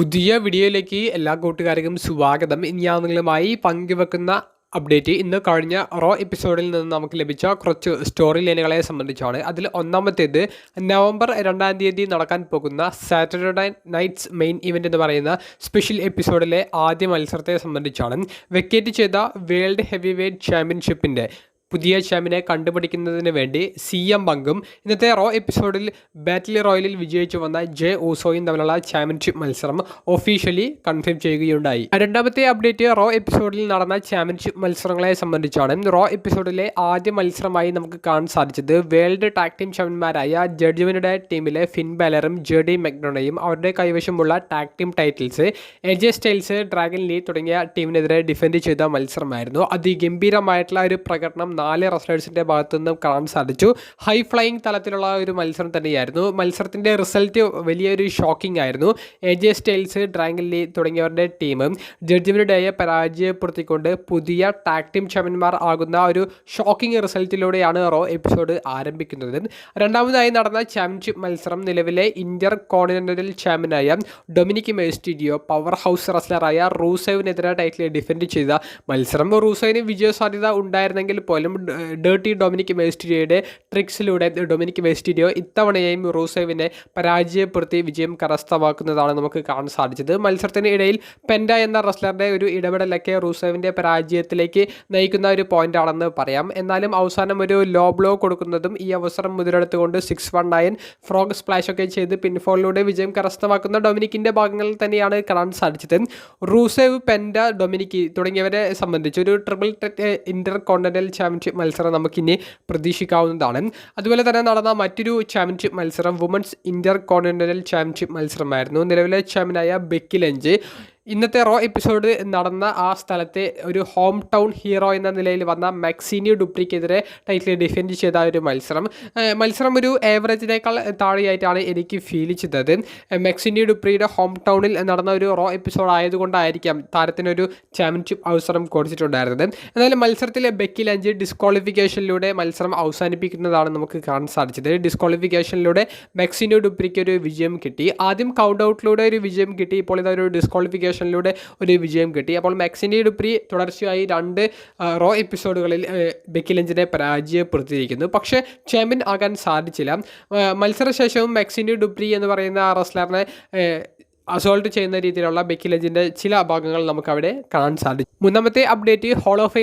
പുതിയ വീഡിയോയിലേക്ക് എല്ലാ കൂട്ടുകാർക്കും സ്വാഗതം. ഇനി ഞാൻ നിങ്ങളുമായി പങ്കുവെക്കുന്ന അപ്ഡേറ്റ് ഇന്ന് കഴിഞ്ഞ റോ എപ്പിസോഡിൽ നിന്ന് നമുക്ക് ലഭിച്ച കുറച്ച് സ്റ്റോറി ലൈനുകളെ സംബന്ധിച്ചാണ്. അതിൽ ഒന്നാമത്തേത് നവംബർ രണ്ടാം തീയതി നടക്കാൻ പോകുന്ന സാറ്റർഡേ നൈറ്റ്സ് മെയിൻ ഇവന്റ് എന്ന് പറയുന്ന സ്പെഷ്യൽ എപ്പിസോഡിലെ ആദ്യ മത്സരത്തെ സംബന്ധിച്ചാണ്. വെക്കേറ്റ് ചെയ്ത വേൾഡ് ഹെവി വെയ്റ്റ് ചാമ്പ്യൻഷിപ്പിന്റെ പുതിയ ചാമ്പ്യനെ കണ്ടുപിടിക്കുന്നതിന് വേണ്ടി സി എം പങ്കും ഇന്നത്തെ റോ എപ്പിസോഡിൽ ബാറ്റിൽ റോയലിൽ വിജയിച്ചു വന്ന ജെ ഓസോയും തമ്മിലുള്ള ചാമ്പ്യൻഷിപ്പ് മത്സരം ഒഫീഷ്യലി കൺഫേം ചെയ്യുകയുണ്ടായി. രണ്ടാമത്തെ അപ്ഡേറ്റ് റോ എപ്പിസോഡിൽ നടന്ന ചാമ്പ്യൻഷിപ്പ് മത്സരങ്ങളെ സംബന്ധിച്ചാണ് റോ എപ്പിസോഡിലെ ആദ്യ മത്സരമായി നമുക്ക് കാണാൻ സാധിച്ചത് വേൾഡ് ടാഗ് ടീം ചാമ്പ്യന്മാരായ ജഡ്ജുവിനുടെ ടീമിലെ ഫിൻ ബാലറും ജെഡി മെക്ഡോണയും അവരുടെ കൈവശമുള്ള tag team titles AJ Styles Dragon Lee തുടങ്ങിയ ടീമിനെതിരെ ഡിഫെൻഡ് ചെയ്ത മത്സരമായിരുന്നു. അതിഗംഭീരമായിട്ടുള്ള ഒരു പ്രകടനം നാല് റസ്റ്റേഴ്സിന്റെ ഭാഗത്തു നിന്നും കാണാൻ സാധിച്ചു. ഹൈ ഫ്ലൈയിങ് തലത്തിലുള്ള ഒരു മത്സരം തന്നെയായിരുന്നു. മത്സരത്തിന്റെ റിസൾട്ട് വലിയൊരു ഷോക്കിംഗ് ആയിരുന്നു. എ ജെ സ്റ്റൈൽസ് ലീ തുടങ്ങിയവരുടെ ടീം ജഡ്ജ്മെന്റ് പരാജയപ്പെടുത്തിക്കൊണ്ട് പുതിയ ടാഗ് ടീം ചാമ്പ്യന്മാർ ആകുന്ന ഒരു ഷോക്കിംഗ് റിസൾട്ടിലൂടെയാണ് റോ എപ്പിസോഡ് ആരംഭിക്കുന്നത്. രണ്ടാമതായി നടന്ന ചാമ്പ്യൻഷിപ്പ് മത്സരം നിലവിലെ ഇന്റർ കോണ്ടിനെന്റൽ ചാമ്പ്യനായ ഡൊമിനിക് മേസ്റ്റിഡിയോ പവർ ഹൗസ് റസ്ലറായ റൂസേവിനെതിരെ ടൈറ്റിൽ ഡിഫെൻഡ് ചെയ്ത മത്സരം. റൂസേവിന് വിജയ സാധ്യത ഉണ്ടായിരുന്നെങ്കിൽ പോലും ഡേർട്ടി ഡൊമിനിക് വെസ്റ്റിരിയോയുടെ ട്രിക്സിലൂടെ ഡൊമിനിക് വെസ്റ്റിരിയോ ഇത്തവണയും റൂസേവിനെ പരാജയപ്പെടുത്തി വിജയം കരസ്ഥമാക്കുന്നതാണ് നമുക്ക് കാണാൻ സാധിച്ചത്. മത്സരത്തിന് ഇടയിൽ പെൻഡ എന്ന റസ്ലറിന്റെ ഒരു ഇടപെടലൊക്കെ റൂസേവിന്റെ പരാജയത്തിലേക്ക് നയിക്കുന്ന ഒരു പോയിന്റ് ആണെന്ന് പറയാം. എന്നാലും അവസാനം ഒരു ലോ ബ്ലോ കൊടുക്കുന്നതും ഈ അവസരം മുതലെടുത്തുകൊണ്ട് six one nine frog splash ഒക്കെ ചെയ്ത് പിൻഫോളിലൂടെ വിജയം കരസ്ഥമാക്കുന്ന ഡൊമിനിക്കിന്റെ ഭാഗങ്ങളിൽ തന്നെയാണ് കാണാൻ സാധിച്ചത്. റൂസേവ് പെൻഡ ഡൊമിനിക്ക് തുടങ്ങിയവരെ സംബന്ധിച്ച് ഒരു ട്രിപ്പിൾ ഇന്റർ കോണ്ടിനൽ ചാമ്പ്യൻഷിപ്പ് മത്സരം നമുക്കിനി പ്രതീക്ഷിക്കാവുന്നതാണ്. അതുപോലെ തന്നെ നടന്ന മറ്റൊരു ചാമ്പ്യൻഷിപ്പ് മത്സരം വുമൻസ് ഇന്റർ കോണ്ടിനൽ ചാമ്പ്യൻഷിപ്പ് മത്സരമായിരുന്നു. നിലവിലെ ചാമ്പ്യനായ ബെക്കി ലഞ്ച്. ഇന്നത്തെ റോ എപ്പിസോഡ് നടന്ന ആ സ്ഥലത്തെ ഒരു ഹോം ടൗൺ ഹീറോ എന്ന നിലയിൽ വന്ന മാക്സിനിയോ ഡുപ്രിക്കെതിരെ ടൈറ്റിൽ ഡിഫെൻഡ് ചെയ്ത ഒരു മത്സരം. മത്സരം ഒരു ഏവറേജിനേക്കാൾ താഴെയായിട്ടാണ് എനിക്ക് ഫീൽ ചെയ്തത്. മെക്സിനിയോ ഡുപ്രിയുടെ ഹോം ടൗണിൽ നടന്ന ഒരു റോ എപ്പിസോഡ് ആയതുകൊണ്ടായിരിക്കാം താരത്തിനൊരു ചാമ്പ്യൻഷിപ്പ് അവസരം കൊടുത്തിട്ടുണ്ടായിരുന്നത്. എന്നാലും മത്സരത്തിലെ ബെക്കി ലഞ്ച് ഡിസ്ക്വാളിഫിക്കേഷനിലൂടെ മത്സരം അവസാനിപ്പിക്കുന്നതാണ് നമുക്ക് കാണാൻ സാധിച്ചത്. ഡിസ്ക്വാളിഫിക്കേഷനിലൂടെ മെക്സിനിയോ ഡുപ്രിക്ക് ഒരു വിജയം കിട്ടി. ആദ്യം കൗണ്ട് ഔട്ടിലൂടെ ഒരു വിജയം കിട്ടി. ഇപ്പോൾ ഇതൊരു ഡിസ്ക്വാളിഫിക്കേഷൻ ഡിസ്ക്വാളിഫിക്കേഷനിലൂടെ ഒരു വിജയം കിട്ടി. അപ്പോൾ മാക്സിന്റെ ഡുപ്രി തുടർച്ചയായി രണ്ട് റോ എപ്പിസോഡുകളിൽ ബെക്കി ലഞ്ചിനെ പരാജയപ്പെടുത്തിയിരിക്കുന്നു. പക്ഷേ ചാമ്പ്യൻ ആകാൻ സാധിച്ചില്ല. മത്സരശേഷവും മാക്സിന്റെ ഡുപ്രി എന്ന് പറയുന്ന റസ്ലറിനെ അസോൾട്ട് ചെയ്യുന്ന രീതിയിലുള്ള ബെക്കി ലെജിന്റെ ചില ഭാഗങ്ങൾ നമുക്ക് അവിടെ കാണാൻ സാധിച്ചു. മൂന്നാമത്തെ അപ്ഡേറ്റ് ഹോൾ ഓഫ്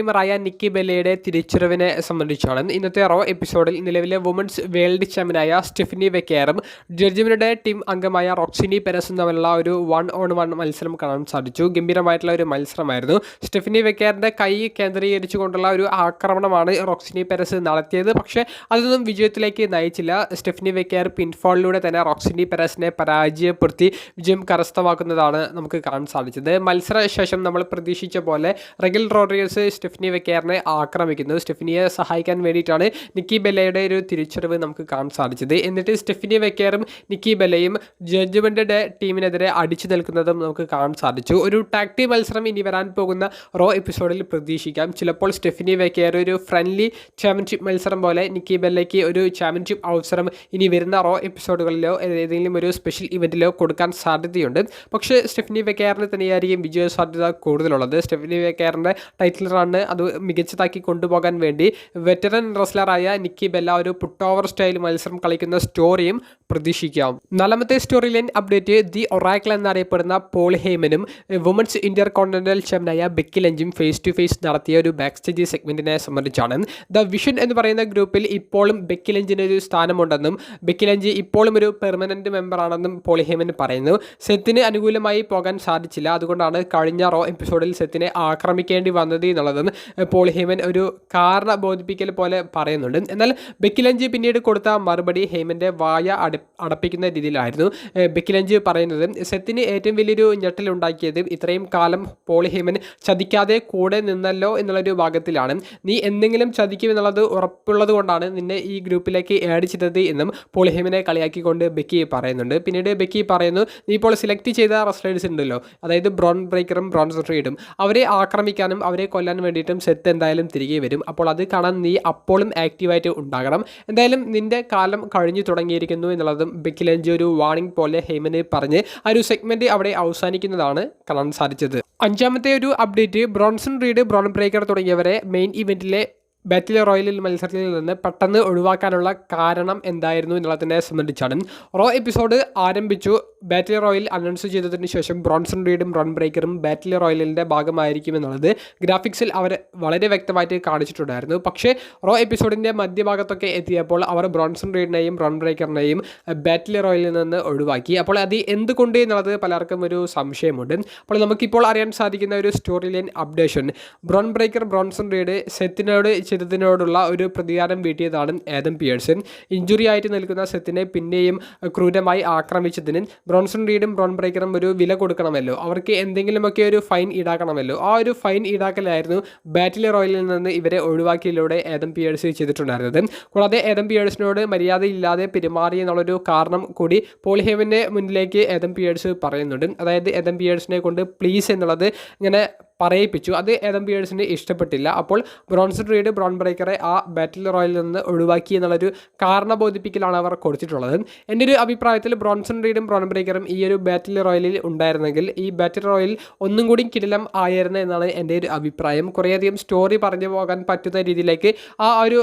നിക്കി ബെല്ലയുടെ തിരിച്ചറിവിനെ സംബന്ധിച്ചാണ്. ഇന്നത്തെ റോ എപ്പിസോഡിൽ നിലവിലെ വുമൻസ് വേൾഡ് ചാമ്പ്യനായ സ്റ്റെഫിനി വെക്കേറും ജഡ്ജിമിനുടെ ടീം അംഗമായ റോക്സിനി പെരസും തമ്മിലുള്ള ഒരു വൺ ഓൺ വൺ മത്സരം കാണാൻ സാധിച്ചു. ഗംഭീരമായിട്ടുള്ള ഒരു മത്സരമായിരുന്നു. സ്റ്റെഫിനി വെക്കേറിന്റെ കൈ കേന്ദ്രീകരിച്ചുകൊണ്ടുള്ള ഒരു ആക്രമണമാണ് റോക്സിനി പെരസ് നടത്തിയത്. പക്ഷേ അതൊന്നും വിജയത്തിലേക്ക് നയിച്ചില്ല. സ്റ്റെഫിനി വെക്കേർ പിൻഫോളിലൂടെ തന്നെ റോക്സിനി പെരസിനെ പരാജയപ്പെടുത്തി. വിജയം കരസ്ഥമാക്കുന്നതാണ് നമുക്ക് കാണാൻ സാധിച്ചത്. മത്സര ശേഷം നമ്മൾ പ്രതീക്ഷിച്ച പോലെ റെഗിൽ റോഡ്രിയസ് സ്റ്റെഫിനി വെക്കേറിനെ ആക്രമിക്കുന്നു. സ്റ്റെഫിനിയെ സഹായിക്കാൻ വേണ്ടിയിട്ടാണ് നിക്കി ബെല്ലയുടെ ഒരു തിരിച്ചറിവ് നമുക്ക് കാണാൻ സാധിച്ചത്. എന്നിട്ട് സ്റ്റെഫിനി വെക്കേറും നിക്കി ബെല്ലയും ജഡ്ജ്മെന്റിന്റെ ടീമിനെതിരെ അടിച്ചു നിൽക്കുന്നതും നമുക്ക് കാണാൻ സാധിച്ചു. ഒരു ടാക്ടി മത്സരം ഇനി വരാൻ പോകുന്ന റോ എപ്പിസോഡിൽ പ്രതീക്ഷിക്കാം. ചിലപ്പോൾ സ്റ്റെഫിനി വെക്കേർ ഒരു ഫ്രണ്ട്ലി ചാമ്പ്യൻഷിപ്പ് മത്സരം പോലെ നിക്കി ബെല്ലയ്ക്ക് ഒരു ചാമ്പ്യൻഷിപ്പ് അവസരം ഇനി വരുന്ന റോ എപ്പിസോഡുകളിലോ ഏതെങ്കിലും ഒരു സ്പെഷ്യൽ ഇവന്റിലോ കൊടുക്കാൻ സാധ്യതയുണ്ട്. പക്ഷേ സ്റ്റെഫിനി വെക്കാറിന് തന്നെയായിരിക്കും വിജയ സാധ്യത കൂടുതലുള്ളത്. സ്റ്റെഫിനി വെക്കാറിന്റെ ടൈറ്റിൽ റണ്ണ് അത് മികച്ചതാക്കി കൊണ്ടുപോകാൻ വേണ്ടി വെറ്ററൻ റെസ്ലറായ നിക്കി ബെല്ല ഒരു പുട്ട് ഓവർ സ്റ്റൈൽ മത്സരം കളിക്കുന്ന സ്റ്റോറിയും പ്രതീക്ഷിക്കാം. നാലാമത്തെ story line update the Oracle എന്നറിയപ്പെടുന്ന പോൾ ഹേമനും വുമൻസ് ഇന്റർ കോണ്ടിനൽ ചാമ്പ്യനായ ബെക്കി ലഞ്ചും ഫേസ് ടു ഫേസ് നടത്തിയ ഒരു ബാക്ക് സ്റ്റേജ് സെഗ്മെന്റിനെ സംബന്ധിച്ചാണ്. ദ വിഷൻ എന്ന് പറയുന്ന ഗ്രൂപ്പിൽ ഇപ്പോഴും ബെക്കി ലഞ്ചിന് ഒരു സ്ഥാനമുണ്ടെന്നും ബെക്കി ലഞ്ച് ഇപ്പോഴും ഒരു പെർമനന്റ് മെമ്പർ ആണെന്നും പോൾ ഹേമൻ പറയുന്നു. സെത്തിന് അനുകൂലമായി പോകാൻ സാധിച്ചില്ല. അതുകൊണ്ടാണ് കഴിഞ്ഞ റോ എപ്പിസോഡിൽ സെത്തിനെ ആക്രമിക്കേണ്ടി വന്നത് എന്നുള്ളതും പോൾ ഹേമൻ ഒരു കാരണ ബോധിപ്പിക്കൽ പോലെ പറയുന്നുണ്ട്. എന്നാൽ ബെക്കിലഞ്ച് പിന്നീട് കൊടുത്ത മറുപടി ഹേമന്റെ വായ അടി അടപ്പിക്കുന്ന രീതിയിലായിരുന്നു. ബെക്കിലഞ്ച് പറയുന്നത് സെത്തിന് ഏറ്റവും വലിയൊരു ഞെട്ടലുണ്ടാക്കിയത് ഇത്രയും കാലം പോൾ ഹേമൻ ചതിക്കാതെ കൂടെ നിന്നല്ലോ എന്നുള്ളൊരു ഭാഗത്തിലാണ്. നീ എന്തെങ്കിലും ചതിക്കും എന്നുള്ളത് ഉറപ്പുള്ളത് കൊണ്ടാണ് നിന്നെ ഈ ഗ്രൂപ്പിലേക്ക് ആഡ് എന്നും പോൾ ഹേമനെ കളിയാക്കിക്കൊണ്ട് ബെക്കി പറയുന്നുണ്ട്. പിന്നീട് ബെക്കി പറയുന്നു നീ ഇപ്പോൾ സെലക്ട് ചെയ്ത റെസ്ലേഴ്സ് ഉണ്ടല്ലോ. അതായത് ബ്രോൺ ബ്രേക്കറും ബ്രോൺസ് റീഡും അവരെ ആക്രമിക്കാനും അവരെ കൊല്ലാൻ വേണ്ടിയിട്ടും സെത്ത് എന്തായാലും തിരികെ വരും. അപ്പോൾ അത് കാണാൻ നീ അപ്പോഴും ആക്റ്റീവായിട്ട് ഉണ്ടാകണം. എന്തായാലും നിന്റെ കാലം കഴിഞ്ഞു തുടങ്ങിയിരിക്കുന്നു എന്നുള്ളതും ബെക്കിലഞ്ച് ഒരു വാണിംഗ് പോലെ ഹേമന് പറഞ്ഞ് ആ ഒരു സെഗ്മെന്റ് അവിടെ അവസാനിക്കുന്നതാണ് കാണാൻ സാധിച്ചത്. അഞ്ചാമത്തെ ഒരു update Bronson Reed Bron Breakker തുടങ്ങിയവരെ മെയിൻ ഇവന്റിലെ ബാറ്റിൽ റോയലിൽ മത്സരത്തിൽ നിന്ന് പെട്ടെന്ന് ഒഴിവാക്കാനുള്ള കാരണം എന്തായിരുന്നു എന്നുള്ളതിനെ സംബന്ധിച്ചാണ്. റോ എപ്പിസോഡ് ആരംഭിച്ചു. ബാറ്റിൽ റോയൽ അനൗൺസ് ചെയ്തതിന് ശേഷം ബ്രോൺസൺ റീഡും റൺ ബ്രേക്കറും ബാറ്റിൽ റോയലിന്റെ ഭാഗമായിരിക്കും എന്നുള്ളത് ഗ്രാഫിക്സിൽ അവർ വളരെ വ്യക്തമായിട്ട് കാണിച്ചിട്ടുണ്ടായിരുന്നു. പക്ഷേ റോ എപ്പിസോഡിന്റെ മധ്യഭാഗത്തൊക്കെ എത്തിയപ്പോൾ അവർ ബ്രോൺസൺ റീഡിനെയും റൺ ബ്രേക്കറിനെയും ബാറ്റിൽ റോയലിൽ നിന്ന് ഒഴിവാക്കി. അപ്പോൾ അത് എന്തുകൊണ്ട് എന്നുള്ളത് പലർക്കും ഒരു സംശയമുണ്ട്. അപ്പോൾ നമുക്കിപ്പോൾ അറിയാൻ സാധിക്കുന്ന ഒരു storyline updation Bron Breakker Bronson Reed സെത്തിനോട് ചെയ്തതിനോടുള്ള ഒരു പ്രതികാരം വീട്ടിയതാണ് ഏദം പിയേഴ്സൺ. ഇഞ്ചുറി ആയിട്ട് നിൽക്കുന്ന സെത്തിനെ പിന്നെയും ക്രൂരമായി ആക്രമിച്ചതിന് ബ്രോൺസൺ റീഡും ബ്രോൺ ബ്രേക്കറും ഒരു വില കൊടുക്കണമല്ലോ. അവർക്ക് എന്തെങ്കിലുമൊക്കെ ഒരു ഫൈൻ ഈടാക്കണമല്ലോ. ആ ഒരു ഫൈൻ ഈടാക്കലായിരുന്നു ബാറ്റിൽ റോയലിൽ നിന്ന് ഇവരെ ഒഴിവാക്കിയതിലൂടെ ഏദം പിയേഴ്സ് ചെയ്തിട്ടുണ്ടായിരുന്നത്. കൂടാതെ ഏദം പിയേഴ്സിനോട് മര്യാദയില്ലാതെ പെരുമാറി എന്നുള്ളൊരു കാരണം കൂടി പോളിഹേവിന്റെ ഹേവന്റെ മുന്നിലേക്ക് ഏദം പിയേഴ്സ് പറയുന്നുണ്ട്. അതായത് ഏദം പിയേഴ്സിനെ കൊണ്ട് പ്ലീസ് എന്നുള്ളത് ഇങ്ങനെ പറയിപ്പിച്ചു. അത് ഏതം പിയേഴ്സിന് ഇഷ്ടപ്പെട്ടില്ല. അപ്പോൾ ബ്രോൺസൺ റീഡ് ബ്രോൺ ബ്രേക്കറെ ആ ബാറ്റിൽ റോയിൽ നിന്ന് ഒഴിവാക്കി എന്നുള്ളൊരു കാരണ ബോധിപ്പിക്കലാണ് അവർ കൊടുത്തിട്ടുള്ളത്. എന്റെ ഒരു അഭിപ്രായത്തിൽ ബ്രോൺസൺ റീഡും ബ്രോൺ ബ്രേക്കറും ഈ ഒരു ബാറ്റിൽ റോയലിൽ ഉണ്ടായിരുന്നെങ്കിൽ ഈ ബാറ്റിൽ റോയിൽ ഒന്നും കൂടി കിടിലം ആയിരുന്നു എന്നാണ് എന്റെ ഒരു അഭിപ്രായം. കുറേയധികം സ്റ്റോറി പറഞ്ഞു പോകാൻ പറ്റുന്ന രീതിയിലേക്ക് ആ ഒരു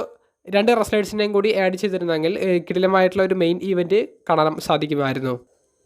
രണ്ട് റെസ്ലേഴ്സിനെയും കൂടി ആഡ് ചെയ്തിരുന്നെങ്കിൽ കിടിലമായിട്ടുള്ള ഒരു മെയിൻ ഈവന്റ് കാണാൻ സാധിക്കുമായിരുന്നു.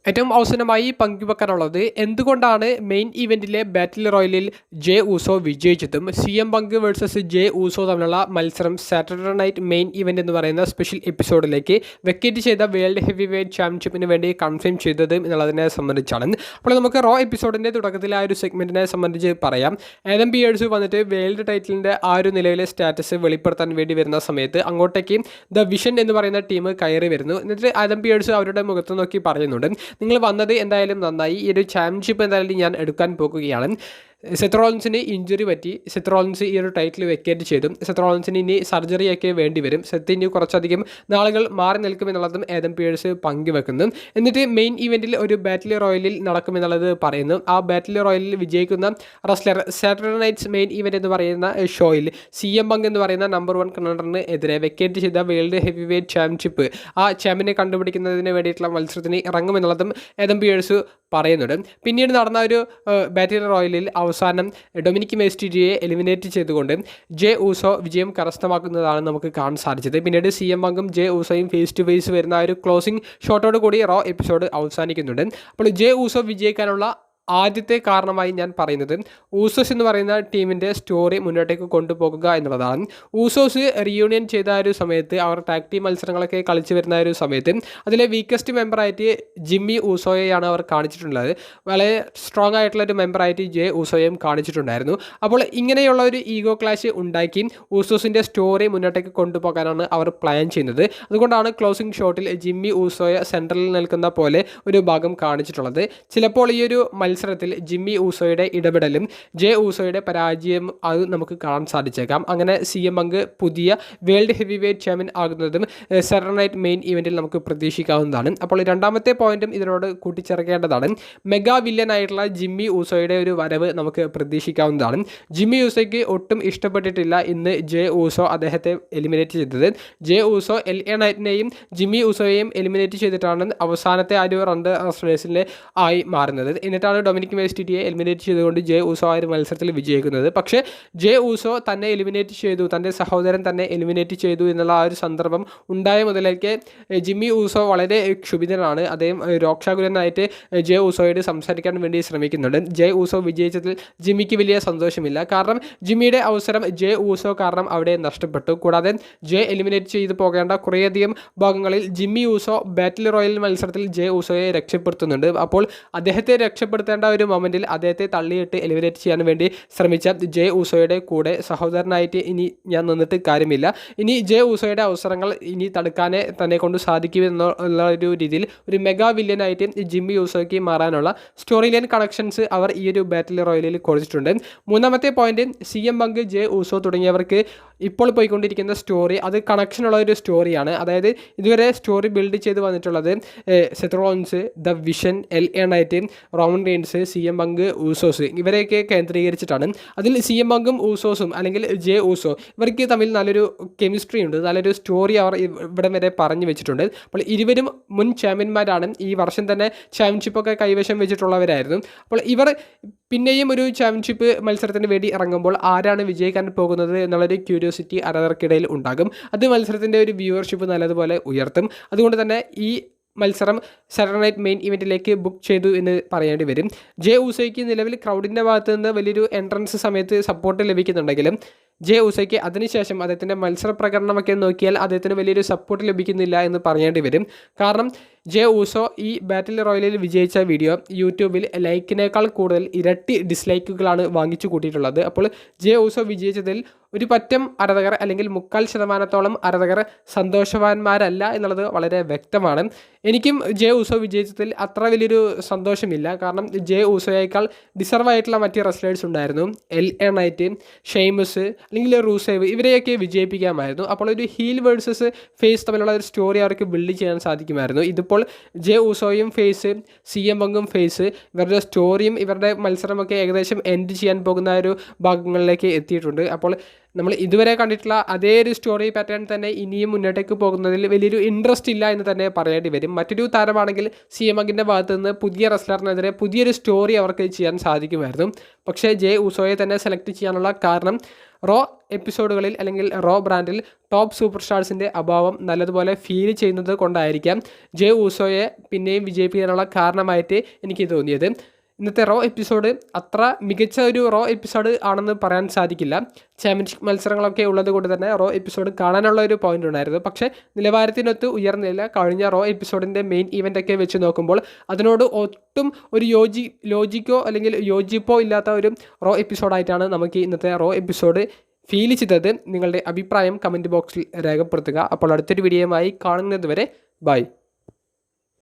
ഏറ്റവും അവസാനമായി പങ്കുവെക്കാനുള്ളത് എന്തുകൊണ്ടാണ് മെയിൻ ഇവന്റിലെ ബാറ്റിൽ റോയലിൽ J Uso വിജയിച്ചതും C M Punk versus Jey Uso തമ്മിലുള്ള മത്സരം സാറ്റർഡേ നൈറ്റ് മെയിൻ ഇവന്റ് എന്ന് പറയുന്ന സ്പെഷ്യൽ എപ്പിസോഡിലേക്ക് വെക്കേറ്റ് ചെയ്ത വേൾഡ് ഹെവി വെയ്റ്റ് ചാമ്പ്യൻഷിപ്പിന് വേണ്ടി കൺഫേം ചെയ്തത് എന്നുള്ളതിനെ സംബന്ധിച്ചാണ്. അപ്പോൾ നമുക്ക് റോ എപ്പിസോഡിന്റെ തുടക്കത്തിൽ ആ ഒരു സെഗ്മെന്റിനെ സംബന്ധിച്ച് പറയാം. ഏതം പിയേഴ്സ് വന്നിട്ട് വേൾഡ് ടൈറ്റിലിന്റെ ആ ഒരു നിലവിലെ സ്റ്റാറ്റസ് വെളിപ്പെടുത്താൻ വേണ്ടി വരുന്ന സമയത്ത് അങ്ങോട്ടേക്ക് ദ വിഷൻ എന്ന് പറയുന്ന ടീം കയറി വരുന്നു. എന്നിട്ട് ആദം പിയേഴ്സ് അവരുടെ മുഖത്ത് നോക്കി പറയുന്നുണ്ട് നിങ്ങൾ വന്നത് എന്തായാലും നന്നായി. ഈ ഒരു ചാമ്പ്യൻഷിപ്പ് എന്തായാലും ഞാൻ എടുക്കാൻ പോകുകയാണ്. സെത്രോളൻസിന് ഇഞ്ചുറി പറ്റി സെത്രോളൻസ് ഈ ഒരു ടൈറ്റിൽ വെക്കേറ്റ് ചെയ്തു സെത്രോളൻസിന് ഇനി സർജറിയൊക്കെ വേണ്ടി വരും. സെത്ത് ഇനി കുറച്ചധികം നാളുകൾ മാറി നിൽക്കുമെന്നുള്ളതും ഏതം പിയേഴ്സ് പങ്കുവെക്കുന്നു. എന്നിട്ട് മെയിൻ ഇവന്റിൽ ഒരു ബാറ്റിൽ റോയലിൽ നടക്കുമെന്നുള്ളത് പറയുന്നു. ആ ബാറ്റിൽ റോയലിൽ വിജയിക്കുന്ന wrestler Saturday night's main event എന്ന് പറയുന്ന ഷോയിൽ സി എം ബങ്ക് എന്ന് പറയുന്ന നമ്പർ വൺ കണ്ണറിന് എതിരെ വെക്കേറ്റ് ചെയ്ത വേൾഡ് ഹെവി വെയ്റ്റ് ചാമ്പ്യൻഷിപ്പ് ആ ചാമ്പ്യനെ കണ്ടുപിടിക്കുന്നതിന് വേണ്ടിയിട്ടുള്ള മത്സരത്തിന് ഇറങ്ങുമെന്നുള്ളതും ഏതം പിയേഴ്സ് പറയുന്നുണ്ട്. പിന്നീട് നടന്ന ഒരു ബാറ്റിൽ റോയലിൽ അവസാനം ഡൊമിനിക് മേസ്റ്റിജിയെ എലിമിനേറ്റ് ചെയ്തുകൊണ്ട് ജെ ഊസോ വിജയം കരസ്ഥമാക്കുന്നതാണ് നമുക്ക് കാണാൻ സാധിച്ചത്. പിന്നീട് സി എം അംഗം ജെ ഊസോയും ഫേസ് ടു ഫേസ് വരുന്ന ഒരു ക്ലോസിംഗ് ഷോട്ടോട് കൂടി റോ എപ്പിസോഡ് അവസാനിക്കുന്നുണ്ട്. അപ്പോൾ ജെ ഊസോ വിജയിക്കാനുള്ള ആദ്യത്തെ കാരണമായി ഞാൻ പറയുന്നത് ഊസോസ് എന്ന് പറയുന്ന ടീമിന്റെ സ്റ്റോറി മുന്നോട്ടേക്ക് കൊണ്ടുപോകുക എന്നുള്ളതാണ്. ഊസോസ് റിയൂണിയൻ ചെയ്ത ഒരു സമയത്ത് അവർ ടാക് ടീം മത്സരങ്ങളൊക്കെ കളിച്ചു വരുന്ന ഒരു സമയത്ത് അതിലെ വീക്കസ്റ്റ് മെമ്പറായിട്ട് ജിമ്മി ഊസോയെയാണ് അവർ കാണിച്ചിട്ടുള്ളത്. വളരെ സ്ട്രോങ് ആയിട്ടുള്ള ഒരു മെമ്പറായിട്ട് ജെ ഊസോയും കാണിച്ചിട്ടുണ്ടായിരുന്നു. അപ്പോൾ ഇങ്ങനെയുള്ള ഒരു ഈഗോ ക്ലാഷ് ഉണ്ടാക്കി ഊസോസിന്റെ സ്റ്റോറി മുന്നോട്ടേക്ക് കൊണ്ടുപോകാനാണ് അവർ പ്ലാൻ ചെയ്യുന്നത്. അതുകൊണ്ടാണ് ക്ലോസിംഗ് ഷോട്ടിൽ ജിമ്മി ഊസോയെ സെൻട്രലിൽ നിൽക്കുന്ന പോലെ ഒരു ഭാഗം കാണിച്ചിട്ടുള്ളത്. ചിലപ്പോൾ ഈ ഒരു മത്സരത്തിൽ ജിമ്മി ഊസോയുടെ ഇടപെടലും ജെ ഊസോയുടെ പരാജയം അത് നമുക്ക് കാണാൻ സാധിച്ചേക്കാം. അങ്ങനെ സി എം അങ്ക് പുതിയ വേൾഡ് ഹെവി വെയ്റ്റ് ചാമ്പ്യൻ ആകുന്നതും സെറനൈറ്റ് മെയിൻ ഇവന്റിൽ നമുക്ക് പ്രതീക്ഷിക്കാവുന്നതാണ്. അപ്പോൾ രണ്ടാമത്തെ പോയിന്റും ഇതിനോട് കൂട്ടിച്ചേർക്കേണ്ടതാണ്. മെഗാ വില്ലൻ ആയിട്ടുള്ള ജിമ്മി ഊസോയുടെ ഒരു വരവ് നമുക്ക് പ്രതീക്ഷിക്കാവുന്നതാണ്. ജിമ്മി ഊസോയ്ക്ക് ഒട്ടും ഇഷ്ടപ്പെട്ടിട്ടില്ല ഇന്ന് ജെ ഊസോ അദ്ദേഹത്തെ എലിമിനേറ്റ് ചെയ്തത്. ജെ ഊസോ എൽ എ നൈറ്റിനെയും ജിമ്മി ഊസോയെയും എലിമിനേറ്റ് ചെയ്തിട്ടാണ് അവസാനത്തെ ആ ഒരു റണ്ട് ആയി മാറുന്നത്. എന്നിട്ടാണ് ഡൊമിനിക് മേസ്റ്റിറ്റിയെ എലിമിനേറ്റ് ചെയ്തുകൊണ്ട് ജെ ഊസോ ആ ഒരു മത്സരത്തിൽ വിജയിക്കുന്നത്. പക്ഷേ ജെ ഊസോ തന്നെ എലിമിനേറ്റ് ചെയ്തു തന്റെ സഹോദരൻ തന്നെ എലിമിനേറ്റ് ചെയ്തു എന്നുള്ള ആ ഒരു സന്ദർഭം ഉണ്ടായ മുതലേക്ക് ജിമ്മി ഊസോ വളരെ ക്ഷുഭിതനാണ്. അദ്ദേഹം രോക്ഷാകുലനായിട്ട് ജെ ഊസോയോട് സംസാരിക്കാൻ വേണ്ടി ശ്രമിക്കുന്നുണ്ട്. ജെ ഊസോ വിജയിച്ചതിൽ ജിമ്മിക്ക് വലിയ സന്തോഷമില്ല. കാരണം ജിമ്മിയുടെ അവസരം ജെ ഊസോ കാരണം അവിടെ നഷ്ടപ്പെട്ടു. കൂടാതെ ജെ എലിമിനേറ്റ് ചെയ്തു പോകേണ്ട കുറേയധികം ഭാഗങ്ങളിൽ ജിമ്മി ഊസോ ബാറ്റിൽ റോയൽ മത്സരത്തിൽ ജെ ഊസോയെ രക്ഷപ്പെടുത്തുന്നുണ്ട്. അപ്പോൾ അദ്ദേഹത്തെ രക്ഷപ്പെടുത്തേണ്ട ഒരു മൊമെന്റിൽ അദ്ദേഹത്തെ തള്ളിയിട്ട് എലിമിനേറ്റ് ചെയ്യാൻ വേണ്ടി ശ്രമിച്ച ജെ ഊസോയുടെ കൂടെ സഹോദരനായിട്ട് ഇനി ഞാൻ നിന്നിട്ട് കാര്യമില്ല. ഇനി ജെ ഊസോയുടെ അവസരങ്ങൾ ഇനി തടുക്കാനേ തന്നെ കൊണ്ട് സാധിക്കുമെന്നുള്ള ഒരു രീതിയിൽ ഒരു മെഗാ വില്യനായിട്ട് ജിമ്മി യൂസോയ്ക്ക് മാറാനുള്ള സ്റ്റോറി ലൈൻ കണക്ഷൻസ് അവർ ഈ ഒരു ബാറ്റിൽ റോയലിൽ കുറിച്ചിട്ടുണ്ട് മൂന്നാമത്തെ point C M Punk Jey Uso തുടങ്ങിയവർക്ക് ഇപ്പോൾ പോയിക്കൊണ്ടിരിക്കുന്ന സ്റ്റോറി അത് കണക്ഷനുള്ള ഒരു സ്റ്റോറിയാണ് അതായത് ഇതുവരെ സ്റ്റോറി ബിൽഡ് ചെയ്ത് വന്നിട്ടുള്ളത് Seth Rollins the Vision L A Knight Roman Reigns C M Punk Usos ഇവരെയൊക്കെ കേന്ദ്രീകരിച്ചിട്ടാണ്. അതിൽ സി എം ബങ്കും ഊസോസും അല്ലെങ്കിൽ ജെ ഊസോ ഇവർക്ക് തമ്മിൽ നല്ലൊരു കെമിസ്ട്രി ഉണ്ട് നല്ലൊരു സ്റ്റോറി അവർ ഇവിടെ വരെ പറഞ്ഞു വെച്ചിട്ടുണ്ട്. അപ്പോൾ ഇരുവരും മുൻ ചാമ്പ്യന്മാരാണ് ഈ വർഷം തന്നെ ചാമ്പ്യൻഷിപ്പൊക്കെ കൈവശം വെച്ചിട്ടുള്ളവരായിരുന്നു. അപ്പോൾ ഇവർ പിന്നെയും ഒരു ചാമ്പ്യൻഷിപ്പ് മത്സരത്തിന് വേണ്ടി ഇറങ്ങുമ്പോൾ ആരാണ് വിജയിക്കാൻ പോകുന്നത് എന്നുള്ളൊരു ക്യൂരിയോസിറ്റി ആരാധകർക്കിടയിൽ ഉണ്ടാകും. അത് മത്സരത്തിന്റെ ഒരു വ്യൂവർഷിപ്പ് നല്ലതുപോലെ ഉയർത്തും. അതുകൊണ്ട് തന്നെ ഈ മത്സരം സാറ്റർഡേ മെയിൻ ഇവന്റിലേക്ക് ബുക്ക് ചെയ്തു എന്ന് പറയേണ്ടി വരും. ജെ ഉസൈക്ക് നിലവിൽ ക്രൗഡിന്റെ ഭാഗത്ത് നിന്ന് വലിയൊരു എൻട്രൻസ് സമയത്ത് സപ്പോർട്ട് ലഭിക്കുന്നുണ്ടെങ്കിലും ജെ ഉസയ്ക്ക് അതിനുശേഷം അദ്ദേഹത്തിന്റെ മത്സര പ്രകടനമൊക്കെ നോക്കിയാൽ അദ്ദേഹത്തിന് വലിയൊരു സപ്പോർട്ട് ലഭിക്കുന്നില്ല എന്ന് പറയേണ്ടി വരും. കാരണം ജെ ഊസോ ഈ ബാറ്റിൽ റോയലിൽ വിജയിച്ച വീഡിയോ യൂട്യൂബിൽ ലൈക്കിനേക്കാൾ കൂടുതൽ ഇരട്ടി ഡിസ്ലൈക്കുകളാണ് വാങ്ങിച്ചു കൂട്ടിയിട്ടുള്ളത്. അപ്പോൾ ജെ ഊസോ വിജയിച്ചതിൽ ഒരു പറ്റം ആരാധകർ അല്ലെങ്കിൽ മുക്കാൽ ശതമാനത്തോളം ആരാധകർ സന്തോഷവാന്മാരല്ല എന്നുള്ളത് വളരെ വ്യക്തമാണ്. എനിക്കും ജെ ഊസോ വിജയിച്ചതിൽ അത്ര വലിയൊരു സന്തോഷമില്ല. കാരണം ജെ ഊസോയേക്കാൾ ഡിസർവ് ആയിട്ടുള്ള മറ്റ് റെസ്ലേഴ്സ് ഉണ്ടായിരുന്നു. എൽ എ നൈറ്റ് ഷെയ്മസ് അല്ലെങ്കിൽ റൂസേവ് ഇവരെയൊക്കെ വിജയിപ്പിക്കാമായിരുന്നു. അപ്പോൾ ഒരു ഹീൽ വേഴ്സസ് ഫേസ് തമ്മിലുള്ള ഒരു സ്റ്റോറി അവർക്ക് ബിൽഡ് ചെയ്യാൻ സാധിക്കുമായിരുന്നു. ഇതിപ്പോൾ ജെ ഊസോയും ഫേസ് സി എം ബങ്ങും ഫേസ് ഇവരുടെ സ്റ്റോറിയും ഇവരുടെ മത്സരമൊക്കെ ഏകദേശം എൻഡ് ചെയ്യാൻ പോകുന്ന ഒരു ഭാഗങ്ങളിലേക്ക് എത്തിയിട്ടുണ്ട്. അപ്പോൾ നമ്മൾ ഇതുവരെ കണ്ടിട്ടുള്ള അതേ ഒരു സ്റ്റോറി പാറ്റേൺ തന്നെ ഇനിയും മുന്നോട്ടേക്ക് പോകുന്നതിൽ വലിയൊരു ഇൻട്രസ്റ്റ് ഇല്ല എന്ന് തന്നെ പറയേണ്ടി വരും. മറ്റൊരു താരമാണെങ്കിൽ സി എം അങ്കിന്റെ ഭാഗത്ത് നിന്ന് പുതിയ റെസ്ലറിനെതിരെ പുതിയൊരു സ്റ്റോറി അവർക്ക് ചെയ്യാൻ സാധിക്കുമായിരുന്നു. പക്ഷേ ജെ ഉസോയെ തന്നെ സെലക്ട് ചെയ്യാനുള്ള കാരണം റോ എപ്പിസോഡുകളിൽ അല്ലെങ്കിൽ റോ ബ്രാൻഡിൽ ടോപ്പ് സൂപ്പർ സ്റ്റാർസിന്റെ അഭാവം നല്ലതുപോലെ ഫീൽ ചെയ്യുന്നത് കൊണ്ടായിരിക്കാം ജെ ഊസോയെ പിന്നെയും വിജയിപ്പിക്കാനുള്ള കാരണമായിട്ട് എനിക്ക് തോന്നിയത്. ഇന്നത്തെ റോ എപ്പിസോഡ് അത്ര മികച്ച ഒരു റോ എപ്പിസോഡ് ആണെന്ന് പറയാൻ സാധിക്കില്ല. ചാമ്പ്യൻഷിപ്പ് മത്സരങ്ങളൊക്കെ ഉള്ളത് കൊണ്ട് തന്നെ റോ എപ്പിസോഡ് കാണാനുള്ള ഒരു പോയിന്റ് ഉണ്ടായിരുന്നു. പക്ഷേ നിലവാരത്തിനൊത്ത് ഉയർന്നില്ല. കഴിഞ്ഞ റോ എപ്പിസോഡിന്റെ മെയിൻ ഇവന്റ് ഒക്കെ വെച്ച് നോക്കുമ്പോൾ അതിനോട് ഒട്ടും ഒരു യോജി ലോജിക്കോ അല്ലെങ്കിൽ യോജിപ്പോ ഇല്ലാത്ത ഒരു റോ എപ്പിസോഡായിട്ടാണ് നമുക്ക് ഇന്നത്തെ റോ എപ്പിസോഡ് ഫീൽ ചെയ്തത്. നിങ്ങളുടെ അഭിപ്രായം കമന്റ് ബോക്സിൽ രേഖപ്പെടുത്തുക. അപ്പോൾ അടുത്തൊരു വീഡിയോയുമായി കാണുന്നത് വരെ ബൈ